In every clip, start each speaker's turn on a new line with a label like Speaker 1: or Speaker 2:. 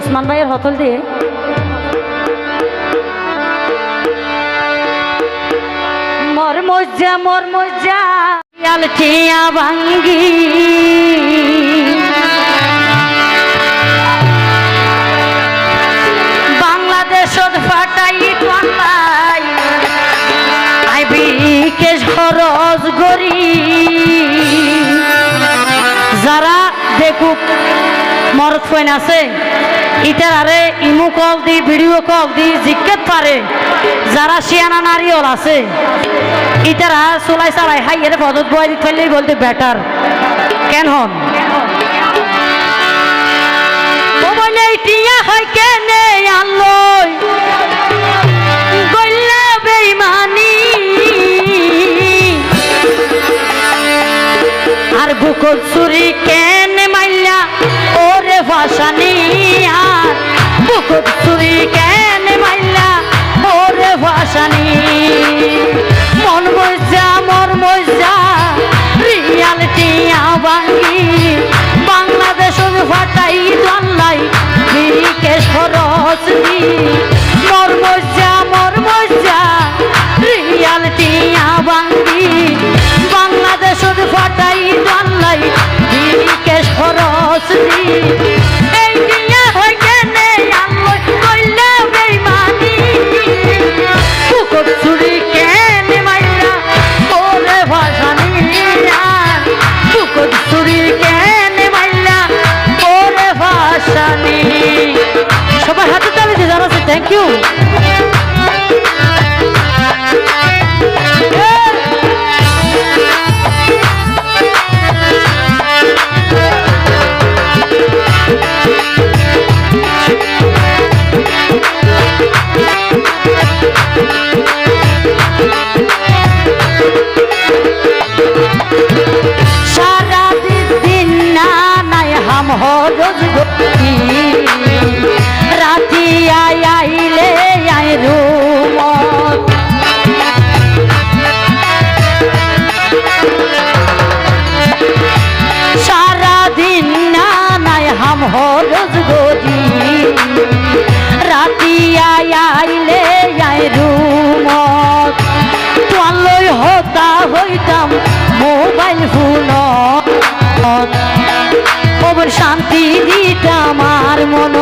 Speaker 1: ওসমান ভাইয়ের হতল দিয়ে মর মজ্জা মর মজ্জা ভাঙ্গি। বাংলাদেশত ফাটাই খরচ গরি যারা দেখুক মরত ফোন আছে। ইটার আরে ইমু কল দি, ভিডিও কল দি জিজ্ঞেত পারে। যারা শিয়ানা নারিয়ল আছে। ইটারা চলাই চালাই, হাই, এর পদত বয় দিতে পারলেই বলতে বেটার। কেন হন? টিয়া হয় কেনে বেইমানি। আর বুকুর চুরি কেন ভাসানি আর চুরি কেন মাইলা ওরে ভাসানি। মন মজা মর মজা রিয়ালিটি আবাঙ্গি বাংলাদেশ ফাটাই জানলাই বিকেশ খরচ দি। মর মজা মজা রিয়ালিটি আবাঙ্গি বাংলাদেশ ফাটাই জানলাই বিকেশ খরচ দি। Thank you. আই যাই রুম তোয়ালৈ হতা হইতাম মোবাইল ফোন খবর শান্তি দিতাম আর মন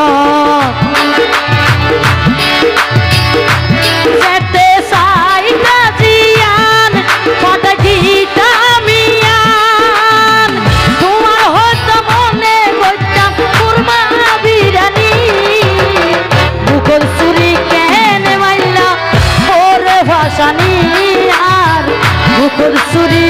Speaker 1: বুকল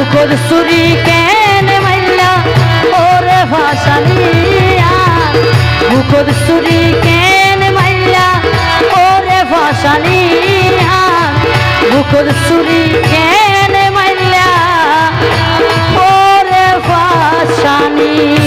Speaker 1: বুকর সুরি কেন মাইলা? ওরে ভাসানিয়া বুকর সুরি কেন মাইলা? ওরে ভাসানিয়া বুকর সুরি কেন মাইলা? ওরে ভাসানিয়া